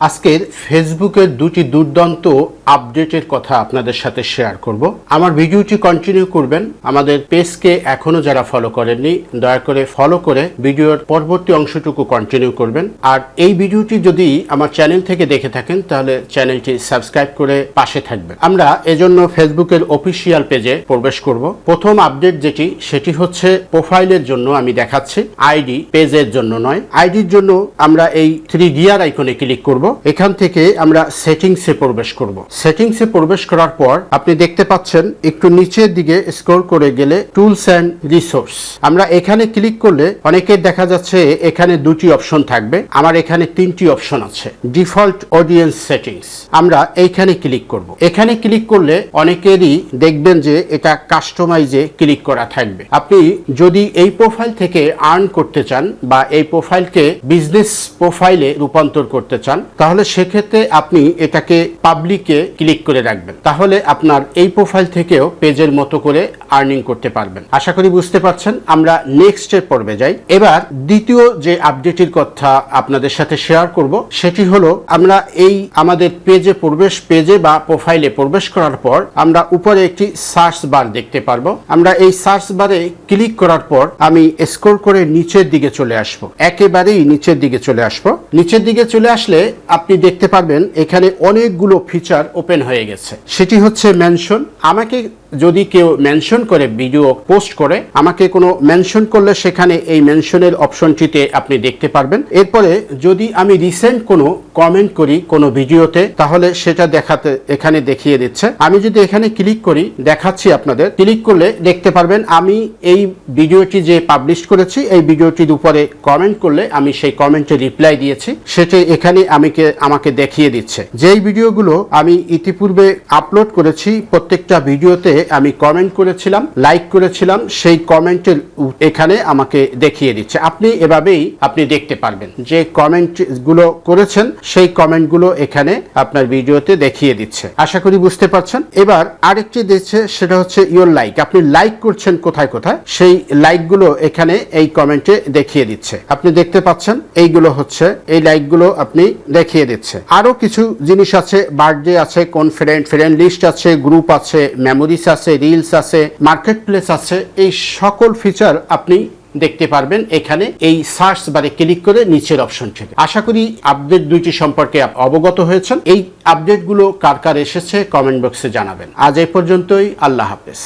আজকের ফেসবুকের দুটি দুর্দান্ত আপডেটের কথা আপনাদের সাথে শেয়ার করব। আমার ভিডিওটি কন্টিনিউ করবেন। আমাদের পেজকে এখনও যারা ফলো করেননি, দয়া করে ফলো করে ভিডিওর পরবর্তী অংশটুকু কন্টিনিউ করবেন। আর এই ভিডিওটি যদি আমার চ্যানেল থেকে দেখে থাকেন, তাহলে চ্যানেলটি সাবস্ক্রাইব করে পাশে থাকবেন। আমরা এজন্য ফেসবুকের অফিসিয়াল পেজে প্রবেশ করব। প্রথম আপডেট যেটি, সেটি হচ্ছে প্রোফাইলের জন্য আমি দেখাচ্ছি। আইডি পেজের জন্য নয়। আইডির জন্য আমরা এই থ্রি গিয়ার আইকনে ক্লিক করব। এখান থেকে আমরা সেটিংসে প্রবেশ করব। সেটিংসে প্রবেশ করার পর আপনি দেখতে পাচ্ছেন একটু নিচের দিকে স্ক্রল করে গেলে টুলস অ্যান্ড রিসোর্স। আমরা এখানে ক্লিক করলে অনেকের দেখা যাচ্ছে এখানে দুটি অপশন থাকবে। আমার এখানে তিনটি অপশন আছে। Default audience settings. আমরা এইখানে ক্লিক করব। এখানে ক্লিক করলে অনেকেরই দেখবেন যে এটা কাস্টমাইজে ক্লিক করা থাকবে। আপনি যদি এই প্রোফাইল থেকে আর্ন করতে চান বা এই প্রোফাইলকে বিজনেস প্রোফাইলে রূপান্তর করতে চান তাহলে সেক্ষেত্রে আপনি এটাকে পাবলিকে ক্লিক করে রাখবেন। তাহলে আপনার এই প্রোফাইল থেকেও পেজের মতো করে আর্নিং করতে পারবেন। আশা করি বুঝতে পারছেন, আমরা নেক্সটের পর্বে যাই। এবার দ্বিতীয় যে আপডেটের কথা আপনাদের সাথে শেয়ার করব, সেটি হলো আমরা এই আমাদের পেজে প্রবেশ পেজে বা প্রোফাইলে প্রবেশ করার পর আমরা উপরে একটি সার্চ বার দেখতে পারব। আমরা এই সার্চ বারে ক্লিক করার পর আমি স্ক্রল করে নিচের দিকে চলে আসব। একেবারেই নিচের দিকে চলে আসব। নিচের দিকে চলে আসলে আপনি দেখতে পারবেন এখানে অনেকগুলো ফিচার ওপেন হয়ে গেছে। সেটি হচ্ছে মেনশন আমাকে যদি কেউ মেনশন করে ভিডিও পোস্ট করে, আমাকে কোনো মেনশন করলে সেখানে এই মেনশনের অপশনটিতে আপনি দেখতে পারবেন। এরপরে যদি আমি রিসেন্ট কোনো কমেন্ট করি কোনো ভিডিওতে তাহলে সেটা দেখাতে, এখানে দেখিয়ে দিচ্ছে। আমি যদি এখানে ক্লিক করি, দেখাচ্ছি আপনাদের। ক্লিক করলে দেখতে পারবেন আমি এই ভিডিওটি যে পাবলিশ করেছি, এই ভিডিওটির উপরে কমেন্ট করলে আমি সেই কমেন্টে রিপ্লাই দিয়েছি। সেটি এখানে আমাকে আমাকে দেখিয়ে দিচ্ছে। যেই ভিডিওগুলো আমি ইতিপূর্বে আপলোড করেছি, প্রত্যেকটা ভিডিওতে আমি কমেন্ট করেছিলাম লাইক করেছিলাম, সেই কমেন্টের এখানে আমাকে দেখিয়ে দিচ্ছে। আপনি এভাবেই আপনি দেখতে পারবেন। যে কমেন্টগুলো করেছেন, সেই কমেন্টগুলো এখানে আপনার ভিডিওতে দেখিয়ে দিচ্ছে। আশা করি বুঝতে পারছেন। এবার আরেকটি দিচ্ছে, সেটা হচ্ছে ইওর লাইক আপনি লাইক করছেন কোথায় কোথায়, সেই লাইকগুলো এখানে এই কমেন্টে দেখিয়ে দিচ্ছে। আপনি দেখতে পাচ্ছেন, এইগুলো হচ্ছে, এই লাইকগুলো আপনি দেখিয়ে দিচ্ছে। আরও কিছু জিনিস আছে বার্থডে আছে কোন ফ্রেন্ড ফ্রেন্ড লিস্ট আছে গ্রুপ আছে মেমোরিজ আছে রিলস আছে মার্কেট প্লেস আছে, এই সকল ফিচার আপনি দেখতে পারবেন এখানে। এই সার্চ বারে ক্লিক করে নিচের অপশন থেকে। আশা করি আপডেট দুইটি সম্পর্কে অবগত হয়েছেন। এই আপডেটগুলো কার কার এসেছে কমেন্ট বক্সে জানাবেন। আজ এই পর্যন্তই, আল্লাহ হাফেজ।